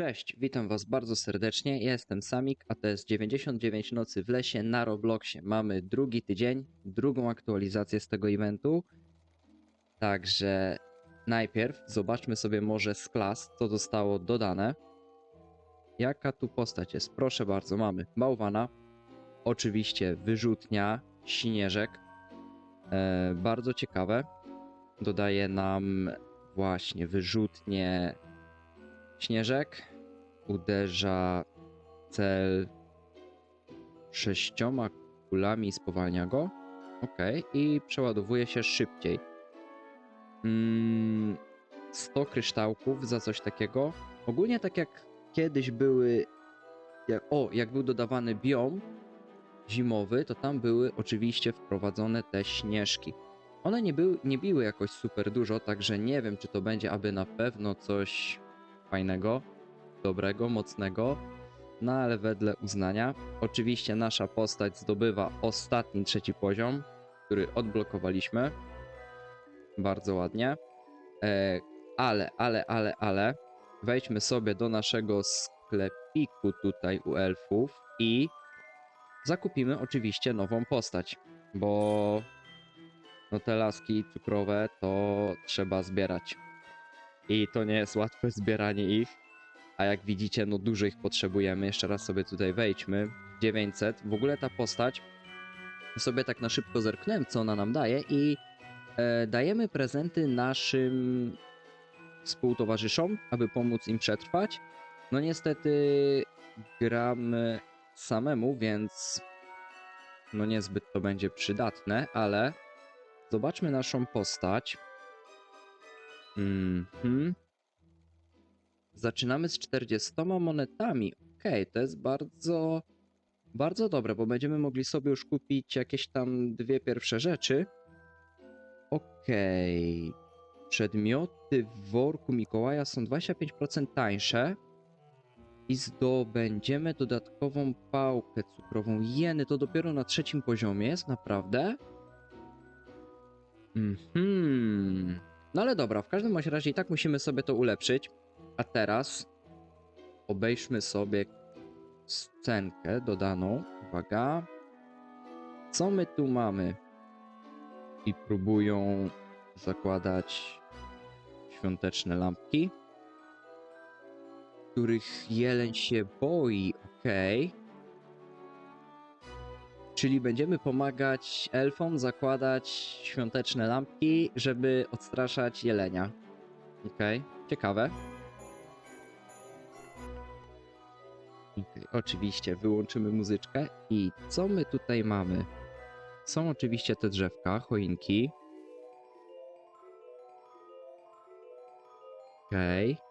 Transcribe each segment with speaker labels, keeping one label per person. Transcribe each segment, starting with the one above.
Speaker 1: Cześć, witam Was bardzo serdecznie. Ja jestem Samik, a to jest 99 nocy w lesie na Robloxie. Mamy drugi tydzień, drugą aktualizację z tego eventu. Także najpierw zobaczmy sobie może z klas, co zostało dodane. Jaka tu postać jest? Proszę bardzo, mamy bałwana, oczywiście wyrzutnia, śnieżek. E, bardzo ciekawe. Dodaje nam właśnie wyrzutnie Śnieżek uderza cel sześcioma kulami i spowalnia go. Ok, i przeładowuje się szybciej. Mm, 100 kryształków za coś takiego. Ogólnie tak jak kiedyś były. Jak, o, jak był dodawany biom zimowy, to tam były oczywiście wprowadzone te śnieżki. One nie, były, nie biły jakoś super dużo, także nie wiem, czy to będzie aby na pewno coś fajnego, dobrego, mocnego, no ale wedle uznania. Oczywiście nasza postać zdobywa ostatni trzeci poziom, który odblokowaliśmy. Bardzo ładnie. E, ale, ale, ale, ale wejdźmy sobie do naszego sklepiku tutaj u elfów i zakupimy oczywiście nową postać, bo no te laski cukrowe to trzeba zbierać i to nie jest łatwe zbieranie ich. A jak widzicie, no dużo ich potrzebujemy. Jeszcze raz sobie tutaj wejdźmy. 900. W ogóle ta postać, sobie tak na szybko zerknąłem, co ona nam daje i e, dajemy prezenty naszym współtowarzyszom, aby pomóc im przetrwać. No niestety gramy samemu, więc no niezbyt to będzie przydatne, ale zobaczmy naszą postać. Mhm. Zaczynamy z 40 monetami. Okej, to jest bardzo, bardzo dobre, bo będziemy mogli sobie już kupić jakieś tam dwie pierwsze rzeczy. Okej. Przedmioty w worku Mikołaja są 25% tańsze. I zdobędziemy dodatkową pałkę cukrową. Jeny, to dopiero na trzecim poziomie jest, naprawdę? Mhm. No ale dobra, w każdym razie i tak musimy sobie to ulepszyć. A teraz obejrzmy sobie scenkę dodaną. Uwaga. Co my tu mamy? I próbują zakładać świąteczne lampki, których jeleń się boi. Okej. Czyli będziemy pomagać elfom zakładać świąteczne lampki, żeby odstraszać jelenia. Okej, ciekawe. Okej, oczywiście wyłączymy muzyczkę i co my tutaj mamy? Są oczywiście te drzewka, choinki. Okej.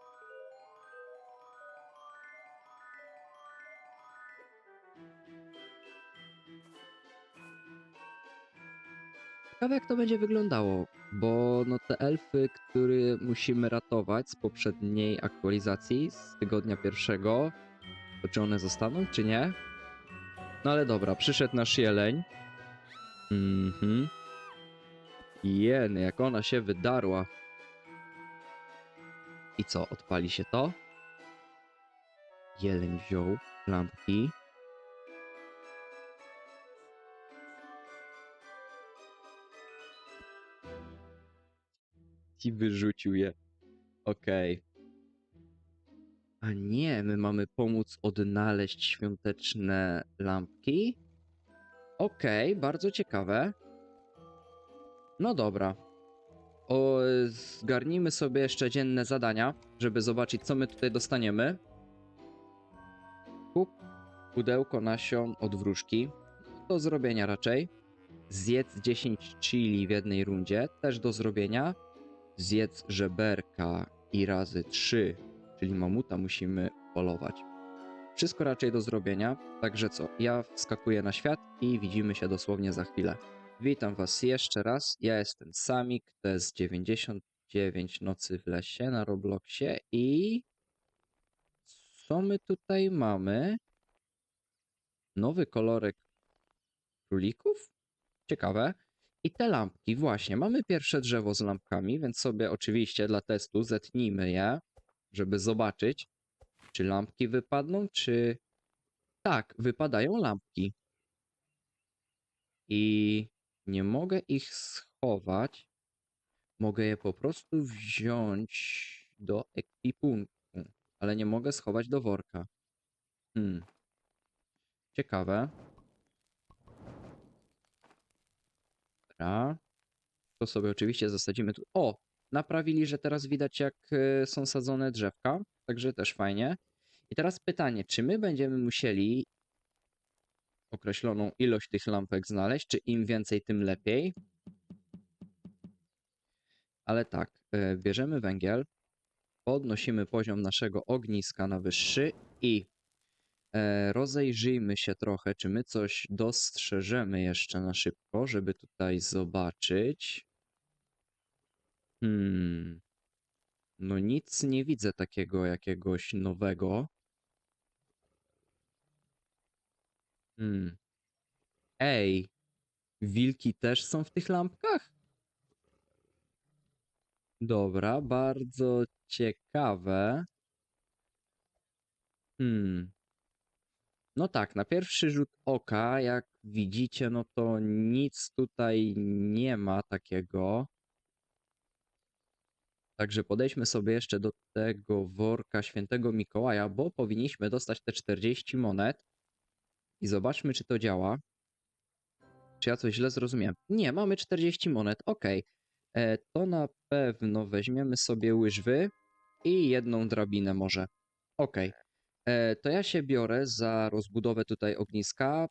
Speaker 1: Ciekawe jak to będzie wyglądało, bo no te elfy, które musimy ratować z poprzedniej aktualizacji, z tygodnia pierwszego, to czy one zostaną, czy nie? No ale dobra, przyszedł nasz jeleń. Mhm. Jeny, jak ona się wydarła. I co, odpali się to? Jeleń wziął lampki. I wyrzucił je. Okej. A nie, my mamy pomóc odnaleźć świąteczne lampki? Okej, bardzo ciekawe. No dobra. O, zgarnijmy sobie jeszcze dzienne zadania, żeby zobaczyć, co my tutaj dostaniemy. Kup pudełko nasion od wróżki. Do zrobienia raczej. Zjedz 10 chili w jednej rundzie. Też do zrobienia zjedz żeberka i razy 3, czyli mamuta musimy polować. Wszystko raczej do zrobienia, także co, ja wskakuję na świat i widzimy się dosłownie za chwilę. Witam was jeszcze raz, ja jestem Samik, to jest 99 nocy w lesie na Robloxie i... Co my tutaj mamy? Nowy kolorek królików? Ciekawe. I te lampki, właśnie, mamy pierwsze drzewo z lampkami, więc sobie oczywiście dla testu zetnijmy je, żeby zobaczyć, Czy lampki wypadną, czy... Tak, wypadają lampki. I nie mogę ich schować. Mogę je po prostu wziąć do ekwipunku, ale nie mogę schować do worka. Hmm. Ciekawe. Dobra. To sobie oczywiście zasadzimy tu. O! Naprawili, że teraz widać jak e, są sadzone drzewka, także też fajnie. I teraz pytanie, czy my będziemy musieli określoną ilość tych lampek znaleźć, czy im więcej, tym lepiej? Ale tak, e, bierzemy węgiel, podnosimy poziom naszego ogniska na wyższy i rozejrzyjmy się trochę, czy my coś dostrzeżemy jeszcze na szybko, żeby tutaj zobaczyć. Hmm. No nic nie widzę takiego jakiegoś nowego. Hmm. Ej, wilki też są w tych lampkach? Dobra, bardzo ciekawe. Hmm. No tak, na pierwszy rzut oka, jak widzicie, no to nic tutaj nie ma takiego. Także podejdźmy sobie jeszcze do tego worka świętego Mikołaja, bo powinniśmy dostać te 40 monet. I zobaczmy, czy to działa. Czy ja coś źle zrozumiałem? Nie, mamy 40 monet, ok. E, to na pewno weźmiemy sobie łyżwy i jedną drabinę może. Ok. E, to ja się biorę za rozbudowę tutaj ogniska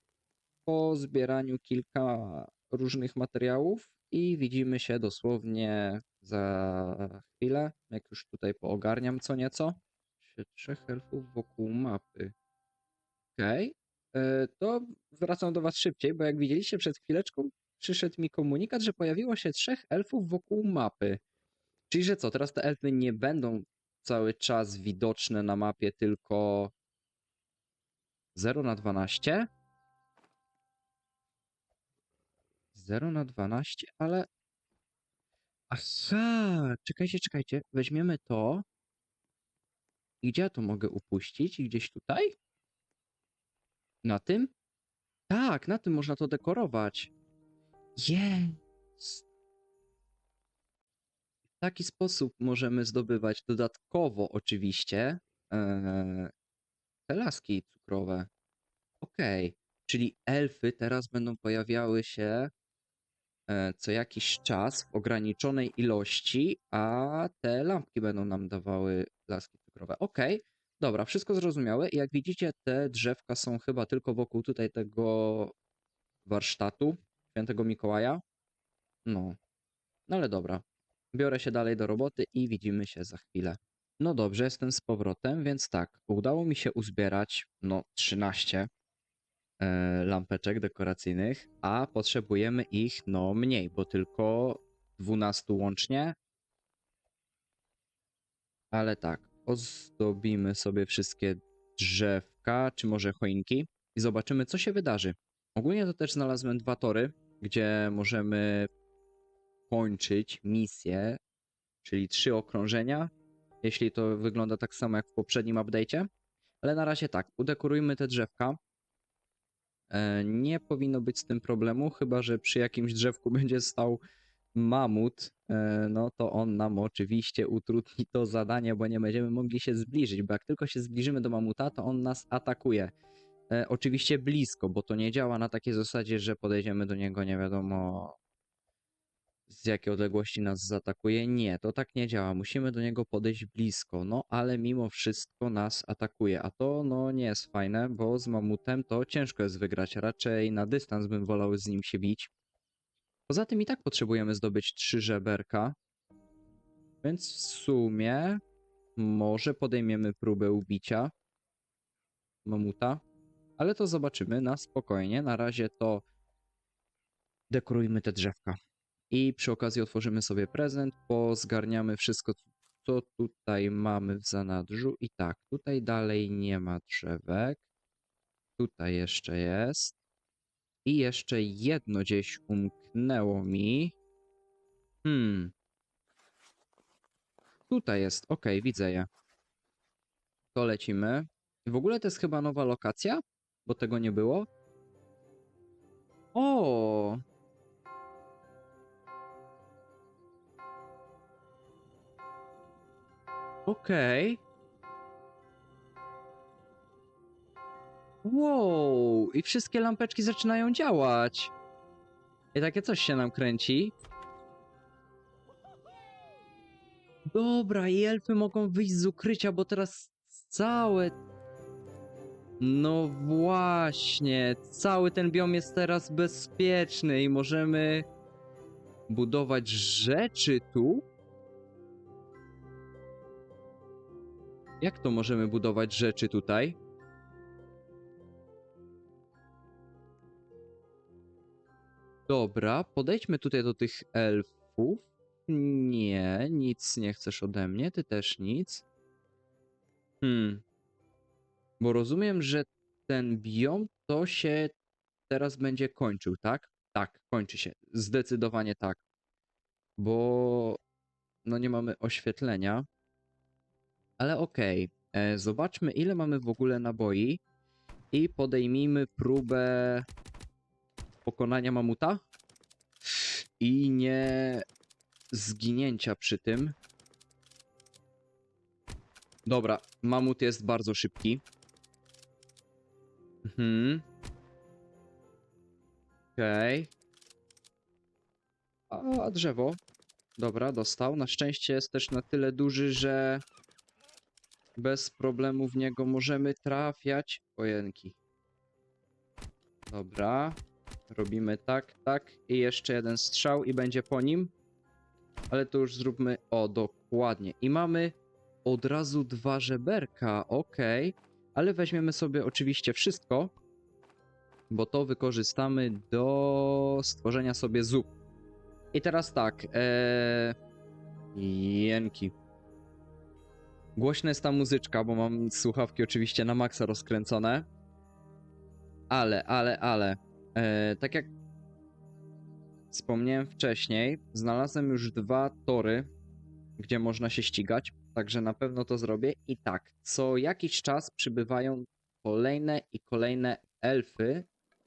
Speaker 1: po zbieraniu kilka różnych materiałów i widzimy się dosłownie za chwilę, jak już tutaj poogarniam co nieco. Trzech elfów wokół mapy. Okej. E, To wracam do was szybciej, bo jak widzieliście przed chwileczką, przyszedł mi komunikat, że pojawiło się trzech elfów wokół mapy. Czyli, że co, teraz te elfy nie będą cały czas widoczne na mapie, tylko 0 na 12? 0 na 12, ale... Aha, czekajcie, czekajcie. Weźmiemy to. I Gdzie ja to mogę upuścić? Gdzieś tutaj? Na tym? Tak, na tym można to dekorować. Jest. Taki sposób możemy zdobywać dodatkowo oczywiście e, te laski cukrowe. Okej, czyli elfy teraz będą pojawiały się e, co jakiś czas w ograniczonej ilości, a te lampki będą nam dawały laski cukrowe. Okej, dobra, wszystko zrozumiałe. Jak widzicie, te drzewka są chyba tylko wokół tutaj tego warsztatu świętego Mikołaja. No, no ale dobra. Biorę się dalej do roboty i widzimy się za chwilę. No dobrze, jestem z powrotem, więc tak, udało mi się uzbierać, no, 13 e, lampeczek dekoracyjnych, a potrzebujemy ich, no, mniej, bo tylko 12 łącznie. Ale tak, ozdobimy sobie wszystkie drzewka, czy może choinki i zobaczymy, co się wydarzy. Ogólnie to też znalazłem dwa tory, gdzie możemy kończyć misję, czyli trzy okrążenia, jeśli to wygląda tak samo jak w poprzednim update'cie. Ale na razie tak, udekorujmy te drzewka. E, Nie powinno być z tym problemu, chyba że przy jakimś drzewku będzie stał mamut, e, no to on nam oczywiście utrudni to zadanie, bo nie będziemy mogli się zbliżyć, bo jak tylko się zbliżymy do mamuta, to on nas atakuje. E, Oczywiście blisko, bo to nie działa na takiej zasadzie, że podejdziemy do niego nie wiadomo z jakiej odległości nas zaatakuje. Nie, to tak nie działa. Musimy do niego podejść blisko, no ale mimo wszystko nas atakuje. A to no nie jest fajne, bo z mamutem to ciężko jest wygrać. Raczej na dystans bym wolał z nim się bić. Poza tym i tak potrzebujemy zdobyć trzy żeberka. Więc w sumie może podejmiemy próbę ubicia mamuta. Ale to zobaczymy na spokojnie. Na razie to dekorujmy te drzewka. I przy okazji otworzymy sobie prezent, pozgarniamy wszystko, co tutaj mamy w zanadrzu. I tak, tutaj dalej nie ma drzewek. Tutaj jeszcze jest. I jeszcze jedno gdzieś umknęło mi. Hmm. Tutaj jest, okej, widzę je. To lecimy. W ogóle to jest chyba nowa lokacja, bo tego nie było. O! Okej. Wow! I wszystkie lampeczki zaczynają działać. I takie coś się nam kręci. Dobra, i elfy mogą wyjść z ukrycia, bo teraz całe. No właśnie, cały ten biom jest teraz bezpieczny i możemy budować rzeczy tu. Jak to możemy budować rzeczy tutaj? Dobra, podejdźmy tutaj do tych elfów. Nie, nic nie chcesz ode mnie, ty też nic. Hmm. Bo rozumiem, że ten biom to się teraz będzie kończył, tak? Tak, kończy się. Zdecydowanie tak. Bo no nie mamy oświetlenia. Ale okej. E, Zobaczmy, ile mamy w ogóle naboi. I podejmijmy próbę pokonania mamuta. I nie zginięcia przy tym. Dobra, mamut jest bardzo szybki. Mhm. Okej. A drzewo. Dobra, dostał. Na szczęście jest też na tyle duży, że bez problemu w niego możemy trafiać. Ojenki. Dobra. Robimy tak, tak. I jeszcze jeden strzał i będzie po nim. Ale to już zróbmy. O, dokładnie. I mamy od razu dwa żeberka. Okej. Ale weźmiemy sobie oczywiście wszystko. Bo to wykorzystamy do stworzenia sobie zup. I teraz tak. Ee... Głośna jest ta muzyczka, bo mam słuchawki oczywiście na maksa rozkręcone. Ale, ale, ale. E, tak jak wspomniałem wcześniej, znalazłem już dwa tory, gdzie można się ścigać, także na pewno to zrobię. I tak, co jakiś czas przybywają kolejne i kolejne elfy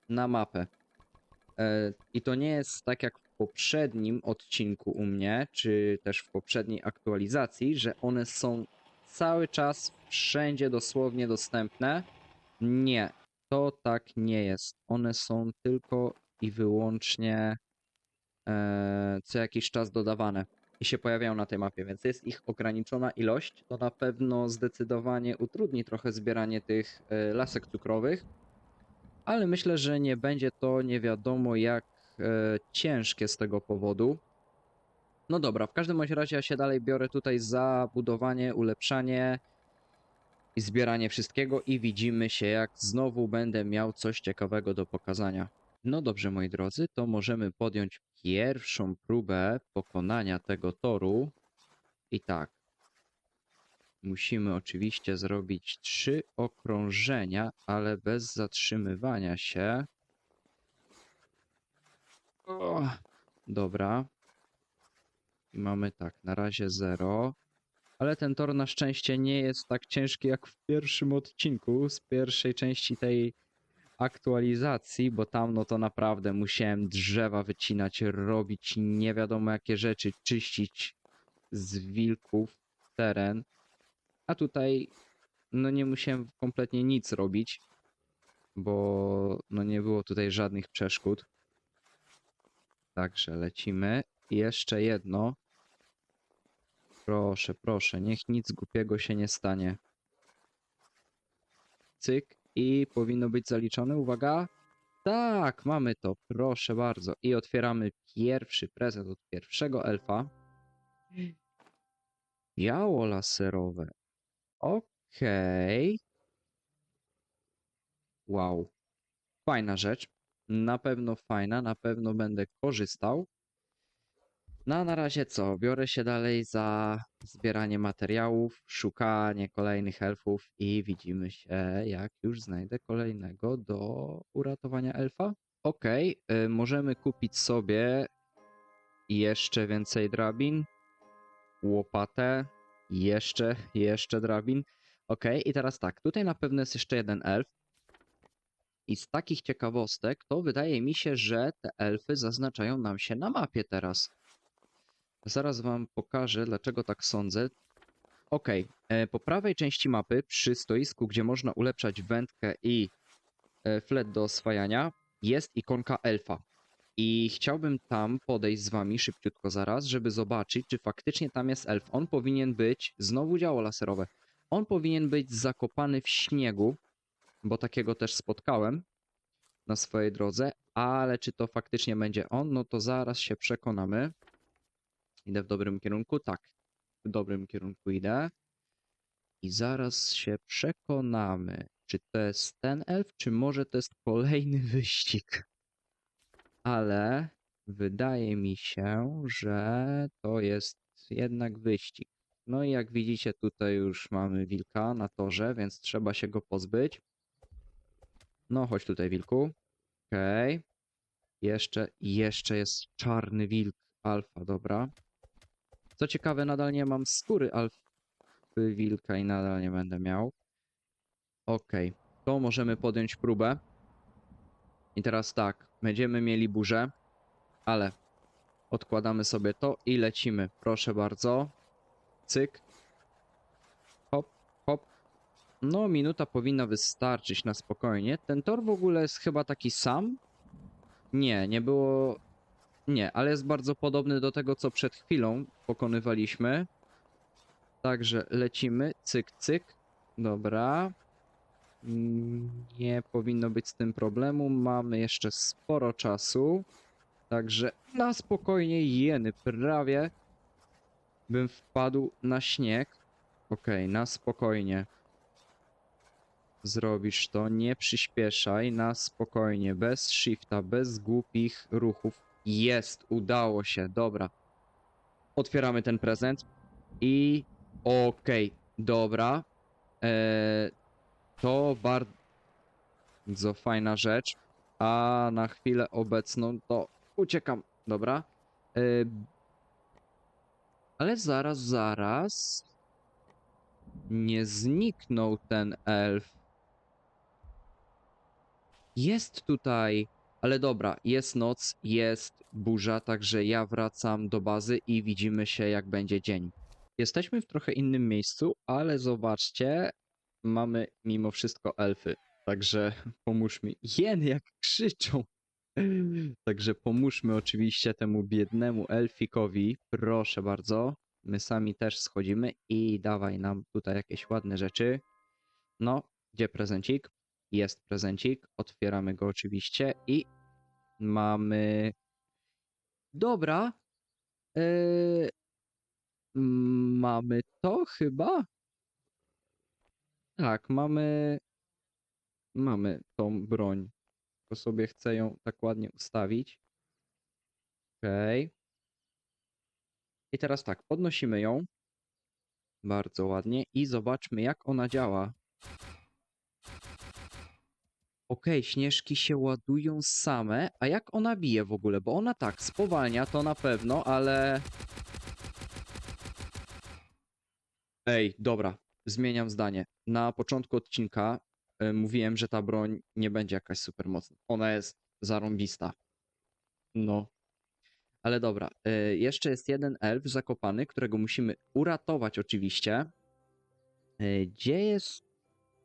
Speaker 1: na mapę. E, I to nie jest tak jak w poprzednim odcinku u mnie, czy też w poprzedniej aktualizacji, że one są cały czas wszędzie dosłownie dostępne. Nie, to tak nie jest. One są tylko i wyłącznie e, co jakiś czas dodawane i się pojawiają na tej mapie, więc jest ich ograniczona ilość. To na pewno zdecydowanie utrudni trochę zbieranie tych e, lasek cukrowych, ale myślę, że nie będzie to nie wiadomo jak e, ciężkie z tego powodu. No dobra, w każdym razie ja się dalej biorę tutaj za budowanie, ulepszanie i zbieranie wszystkiego i widzimy się jak znowu będę miał coś ciekawego do pokazania. No dobrze moi drodzy, to możemy podjąć pierwszą próbę pokonania tego toru. I tak. Musimy oczywiście zrobić trzy okrążenia, ale bez zatrzymywania się. O, dobra. Mamy tak, na razie 0. Ale ten tor na szczęście nie jest tak ciężki jak w pierwszym odcinku z pierwszej części tej aktualizacji, bo tam no to naprawdę musiałem drzewa wycinać, robić nie wiadomo jakie rzeczy, czyścić z wilków teren. A tutaj no nie musiałem kompletnie nic robić, bo no nie było tutaj żadnych przeszkód. Także lecimy. Jeszcze jedno. Proszę, proszę, niech nic głupiego się nie stanie. Cyk i powinno być zaliczone. Uwaga. Tak, mamy to, proszę bardzo. I otwieramy pierwszy prezent od pierwszego elfa. Jało laserowe. Okej. Wow. Fajna rzecz. Na pewno fajna, na pewno będę korzystał. No a na razie co? Biorę się dalej za zbieranie materiałów, szukanie kolejnych elfów i widzimy się, jak już znajdę kolejnego do uratowania elfa. Okej, y, możemy kupić sobie jeszcze więcej drabin, łopatę, jeszcze, jeszcze drabin, Okej, i teraz tak, tutaj na pewno jest jeszcze jeden elf. I z takich ciekawostek, to wydaje mi się, że te elfy zaznaczają nam się na mapie teraz. Zaraz wam pokażę, dlaczego tak sądzę. Okej, e, po prawej części mapy, przy stoisku, gdzie można ulepszać wędkę i e, flet do oswajania, jest ikonka elfa. I chciałbym tam podejść z wami szybciutko zaraz, żeby zobaczyć, czy faktycznie tam jest elf. On powinien być, znowu działo laserowe, on powinien być zakopany w śniegu, bo takiego też spotkałem na swojej drodze, ale czy to faktycznie będzie on, no to zaraz się przekonamy. Idę w dobrym kierunku? Tak, w dobrym kierunku idę. I zaraz się przekonamy, czy to jest ten elf, czy może to jest kolejny wyścig. Ale wydaje mi się, że to jest jednak wyścig. No i jak widzicie, tutaj już mamy wilka na torze, więc trzeba się go pozbyć. No, chodź tutaj, wilku. Okej. Jeszcze, jeszcze jest czarny wilk alfa, dobra. Co ciekawe, nadal nie mam skóry alfy wilka i nadal nie będę miał. Okej, to możemy podjąć próbę. I teraz tak, będziemy mieli burzę, ale odkładamy sobie to i lecimy. Proszę bardzo. Cyk. Hop, hop. No, minuta powinna wystarczyć na spokojnie. Ten tor w ogóle jest chyba taki sam? Nie, nie było. Nie, ale jest bardzo podobny do tego, co przed chwilą pokonywaliśmy. Także lecimy. Cyk, cyk. Dobra. Mm, Nie powinno być z tym problemu. Mamy jeszcze sporo czasu. Także na spokojnie, jeny, prawie bym wpadł na śnieg. Okej, na spokojnie. Zrobisz to, nie przyspieszaj, na spokojnie, bez shifta, bez głupich ruchów. Jest, udało się, dobra. Otwieramy ten prezent i okej, dobra. Eee, to bardzo fajna rzecz, a na chwilę obecną to uciekam, dobra. Eee, ale zaraz, zaraz. Nie zniknął ten elf. Jest tutaj. Ale dobra, jest noc, jest burza, także ja wracam do bazy i widzimy się jak będzie dzień. Jesteśmy w trochę innym miejscu, ale zobaczcie, mamy mimo wszystko elfy. Także pomóż mi. Jen, jak krzyczą. Także pomóżmy oczywiście temu biednemu elfikowi. Proszę bardzo. My sami też schodzimy i dawaj nam tutaj jakieś ładne rzeczy. No, gdzie prezencik? Jest prezencik. Otwieramy go oczywiście i mamy. Dobra. Yy... Mamy to chyba? Tak, mamy. Mamy tą broń. Tylko sobie chcę ją tak ładnie ustawić. Okej. I teraz tak, podnosimy ją. Bardzo ładnie. I zobaczmy, jak ona działa. Okej, śnieżki się ładują same. A jak ona bije w ogóle? Bo ona tak spowalnia, to na pewno, ale. Ej, dobra, zmieniam zdanie. Na początku odcinka y, mówiłem, że ta broń nie będzie jakaś super mocna. Ona jest zarąbista. No. Ale dobra, y, jeszcze jest jeden elf zakopany, którego musimy uratować oczywiście. Y, Gdzie jest?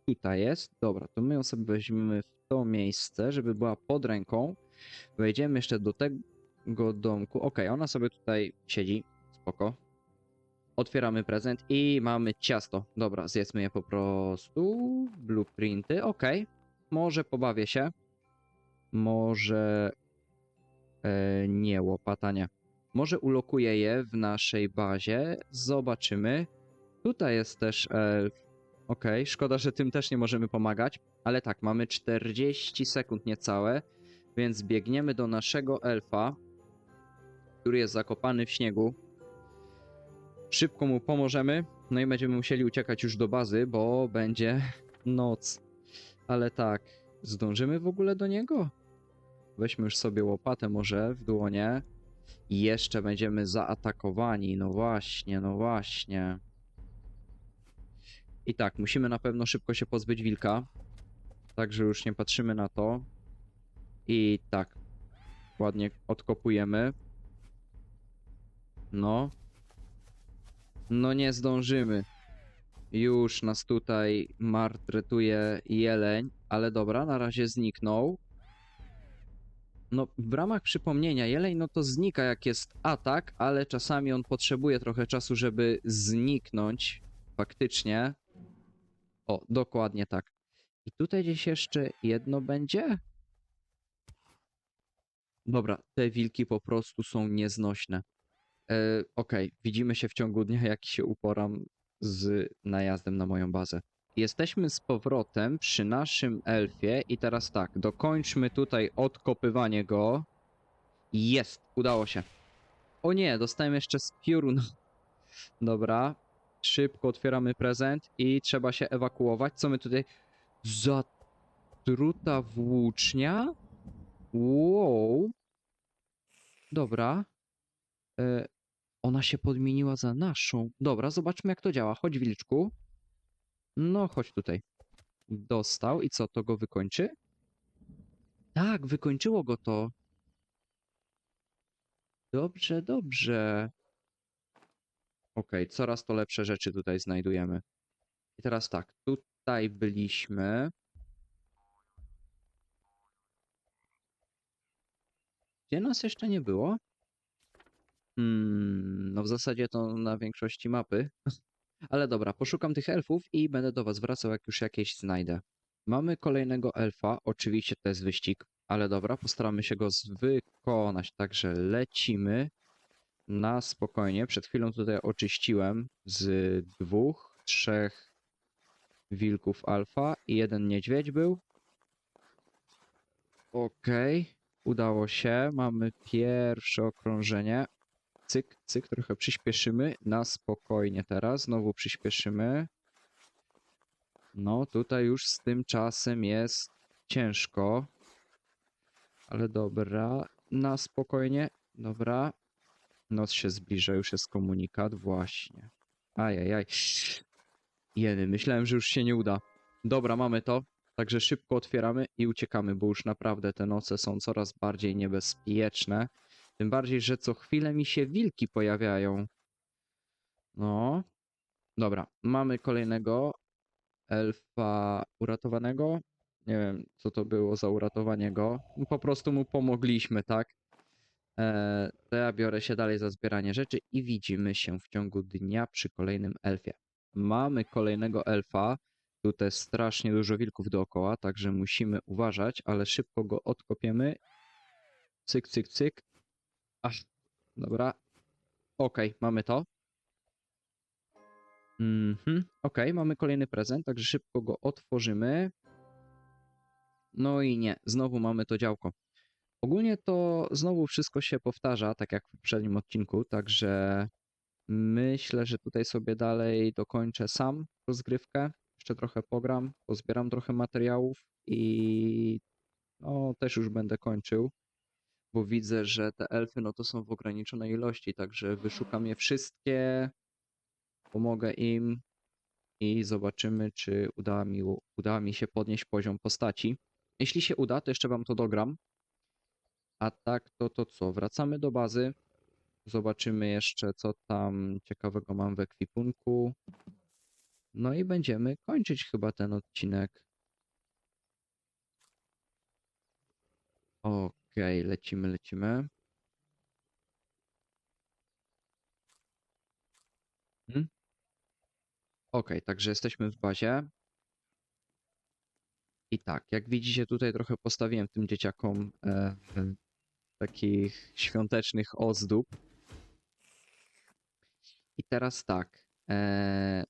Speaker 1: Tutaj jest. Dobra, to my ją sobie weźmiemy w to miejsce, żeby była pod ręką. Wejdziemy jeszcze do tego domku. Okej, ona sobie tutaj siedzi. Spoko. Otwieramy prezent i mamy ciasto. Dobra, zjedzmy je po prostu. Blueprinty, okej. Może pobawię się. Może... E, nie, łopata nie. Może ulokuję je w naszej bazie. Zobaczymy. Tutaj jest też. Okej, szkoda, że tym też nie możemy pomagać. Ale tak, mamy 40 sekund niecałe. Więc biegniemy do naszego elfa, który jest zakopany w śniegu. Szybko mu pomożemy. No i będziemy musieli uciekać już do bazy, bo będzie noc. Ale tak, zdążymy w ogóle do niego? Weźmy już sobie łopatę może w dłonie. I jeszcze będziemy zaatakowani. No właśnie, no właśnie. I tak, musimy na pewno szybko się pozbyć wilka. Także już nie patrzymy na to. I tak. Ładnie odkopujemy. No. No nie zdążymy. Już nas tutaj martretuje jeleń, ale dobra, na razie zniknął. No, w ramach przypomnienia, jeleń no to znika jak jest atak, ale czasami on potrzebuje trochę czasu, żeby zniknąć faktycznie. O, dokładnie tak. I tutaj gdzieś jeszcze jedno będzie? Dobra, te wilki po prostu są nieznośne. E, Okej, widzimy się w ciągu dnia, jak się uporam z najazdem na moją bazę. Jesteśmy z powrotem przy naszym elfie i teraz tak, dokończmy tutaj odkopywanie go. Jest, udało się. O nie, dostałem jeszcze z piorun. Dobra, szybko otwieramy prezent i trzeba się ewakuować. Co my tutaj... Zatruta włócznia? Wow. Dobra. E, ona się podmieniła za naszą. Dobra, zobaczmy jak to działa. Chodź, wilczku. No, chodź tutaj. Dostał i co, to go wykończy? Tak, wykończyło go to. Dobrze, dobrze. Okej, coraz to lepsze rzeczy tutaj znajdujemy. I teraz tak, tutaj byliśmy. Gdzie nas jeszcze nie było? Hmm, no w zasadzie to na większości mapy. Ale dobra, poszukam tych elfów i będę do was wracał, jak już jakieś znajdę. Mamy kolejnego elfa, oczywiście to jest wyścig, ale dobra, postaramy się go wykonać, także lecimy na spokojnie. Przed chwilą tutaj oczyściłem z dwóch, trzech wilków alfa i jeden niedźwiedź był. Okej, udało się, mamy pierwsze okrążenie. Cyk, cyk, trochę przyspieszymy. Na spokojnie teraz. Znowu przyspieszymy. No, tutaj już z tym czasem jest ciężko. Ale dobra. Na spokojnie. Dobra. Noc się zbliża, już jest komunikat. Właśnie. Ajajaj. Jedy, myślałem, że już się nie uda. Dobra, mamy to. Także szybko otwieramy i uciekamy, bo już naprawdę te noce są coraz bardziej niebezpieczne. Tym bardziej, że co chwilę mi się wilki pojawiają. No. Dobra, mamy kolejnego elfa uratowanego. Nie wiem, co to było za uratowanie go. Po prostu mu pomogliśmy, tak? Eee, to ja biorę się dalej za zbieranie rzeczy i widzimy się w ciągu dnia przy kolejnym elfie. Mamy kolejnego elfa. Tutaj strasznie dużo wilków dookoła, także musimy uważać, ale szybko go odkopiemy. Cyk, cyk, cyk. Ach, dobra. Okej, mamy to. Mhm, okej, mamy kolejny prezent, także szybko go otworzymy. No i nie, znowu mamy to działko. Ogólnie to znowu wszystko się powtarza, tak jak w poprzednim odcinku, także myślę, że tutaj sobie dalej dokończę sam rozgrywkę. Jeszcze trochę pogram, pozbieram trochę materiałów i no też już będę kończył bo widzę, że te elfy no to są w ograniczonej ilości, także wyszukam je wszystkie, pomogę im i zobaczymy, czy uda mi, uda mi się podnieść poziom postaci. Jeśli się uda, to jeszcze wam to dogram. A tak, to to co? Wracamy do bazy. Zobaczymy jeszcze, co tam ciekawego mam w ekwipunku. No i będziemy kończyć chyba ten odcinek. Okej, lecimy, lecimy. Hmm? Okej, także jesteśmy w bazie. I tak, jak widzicie, tutaj trochę postawiłem tym dzieciakom e, takich świątecznych ozdób. I teraz tak. E,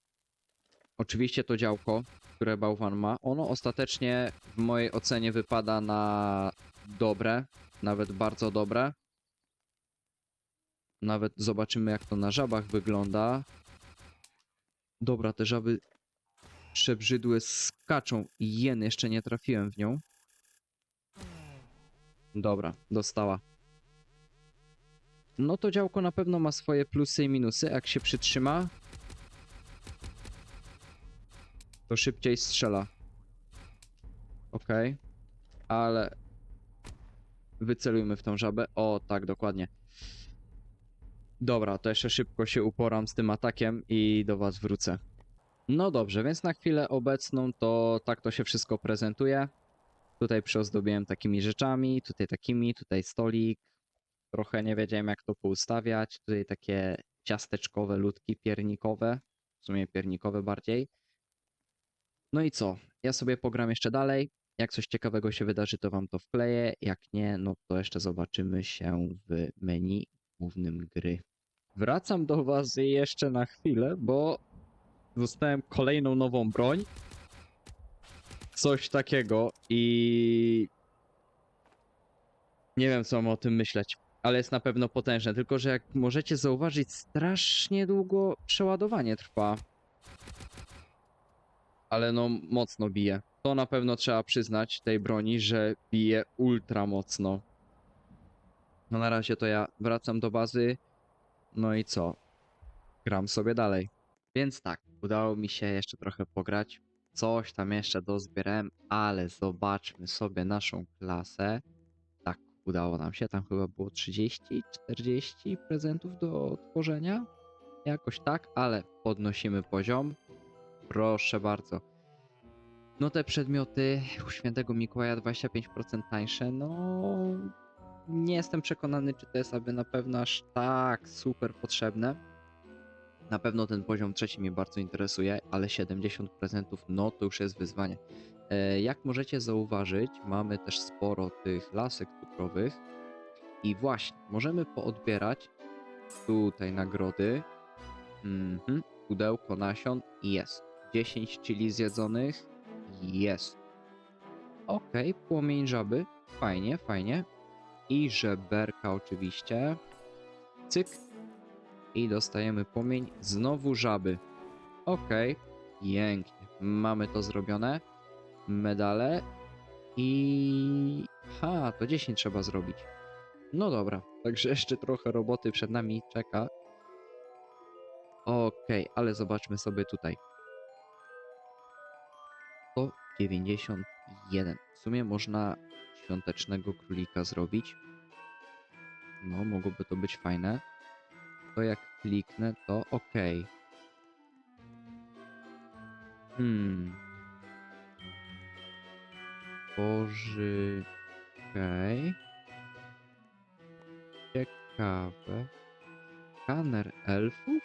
Speaker 1: oczywiście to działko, które bałwan ma, ono ostatecznie w mojej ocenie wypada na dobre, nawet bardzo dobre. Nawet zobaczymy, jak to na żabach wygląda. Dobra, te żaby przebrzydłe skaczą. Jen, jeszcze nie trafiłem w nią. Dobra, dostała. No to działko na pewno ma swoje plusy i minusy, jak się przytrzyma. to szybciej strzela. Okej. Ale wycelujmy w tą żabę. O, tak, dokładnie. Dobra, to jeszcze szybko się uporam z tym atakiem i do was wrócę. No dobrze, więc na chwilę obecną to tak to się wszystko prezentuje. Tutaj przyozdobiłem takimi rzeczami, tutaj takimi, tutaj stolik. Trochę nie wiedziałem jak to poustawiać. Tutaj takie ciasteczkowe ludki piernikowe. W sumie piernikowe bardziej. No i co? Ja sobie pogram jeszcze dalej. Jak coś ciekawego się wydarzy, to wam to wkleję. Jak nie, no to jeszcze zobaczymy się w menu głównym gry. Wracam do was jeszcze na chwilę, bo dostałem kolejną nową broń. Coś takiego i nie wiem co mam o tym myśleć, ale jest na pewno potężne. Tylko, że jak możecie zauważyć, strasznie długo przeładowanie trwa. Ale no mocno bije. To na pewno trzeba przyznać tej broni, że bije ultra mocno. No na razie to ja wracam do bazy. No i co? Gram sobie dalej. Więc tak, udało mi się jeszcze trochę pograć. Coś tam jeszcze dozbierałem, ale zobaczmy sobie naszą klasę. Tak, udało nam się. Tam chyba było 30-40 prezentów do otworzenia. Jakoś tak, ale podnosimy poziom. Proszę bardzo. No te przedmioty u świętego Mikołaja 25% tańsze, no nie jestem przekonany, czy to jest aby na pewno aż tak super potrzebne. Na pewno ten poziom trzeci mnie bardzo interesuje, ale 70% no to już jest wyzwanie. E, Jak możecie zauważyć, mamy też sporo tych lasek cukrowych i właśnie możemy poodbierać tutaj nagrody. Mhm, pudełko nasion jest. 10 chili zjedzonych jest. Okej, płomień żaby. Fajnie, fajnie. I żeberka oczywiście. Cyk. I dostajemy płomień. Znowu żaby. Okej, pięknie. Mamy to zrobione. Medale. I... Ha, to 10 trzeba zrobić. No dobra, także jeszcze trochę roboty przed nami czeka. Okej, ale zobaczmy sobie tutaj. 191. W sumie można świątecznego królika zrobić. No, mogłoby to być fajne. To jak kliknę, to ok. Hmm. Boży. Okej. Ciekawe. Skaner elfów?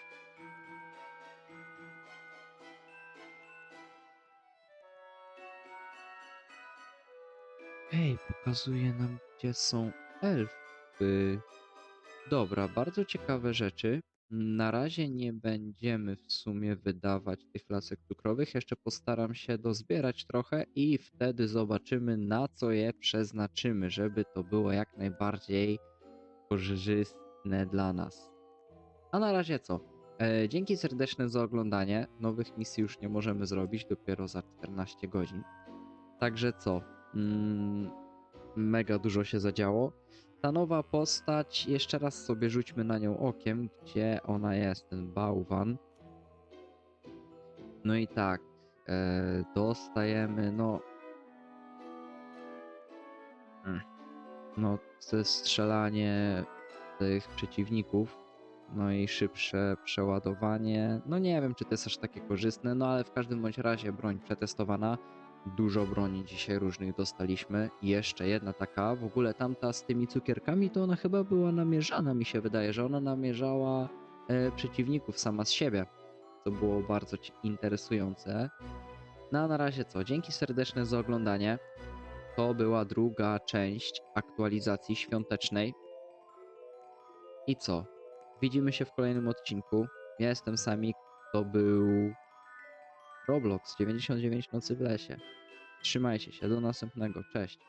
Speaker 1: Ej, pokazuje nam, gdzie są elfy. Dobra, bardzo ciekawe rzeczy. Na razie nie będziemy w sumie wydawać tych lasek cukrowych. Jeszcze postaram się dozbierać trochę i wtedy zobaczymy, na co je przeznaczymy, żeby to było jak najbardziej korzystne dla nas. A na razie co? E, dzięki serdeczne za oglądanie. Nowych misji już nie możemy zrobić dopiero za 14 godzin. Także co? Mm, mega dużo się zadziało. Ta nowa postać, jeszcze raz sobie rzućmy na nią okiem, gdzie ona jest, ten bałwan. No i tak, e, dostajemy, no. Mm, No, to strzelanie tych przeciwników. No i szybsze przeładowanie. No nie wiem, czy to jest aż takie korzystne, no ale w każdym bądź razie broń przetestowana. Dużo broni dzisiaj różnych dostaliśmy. I Jeszcze jedna taka, w ogóle tamta z tymi cukierkami, to ona chyba była namierzana, mi się wydaje, że ona namierzała e, przeciwników sama z siebie, co było bardzo interesujące. No a na razie co, dzięki serdeczne za oglądanie. To była druga część aktualizacji świątecznej. I co? Widzimy się w kolejnym odcinku. Ja jestem Samik, to był Roblox 99 nocy w lesie. Trzymajcie się, do następnego, cześć.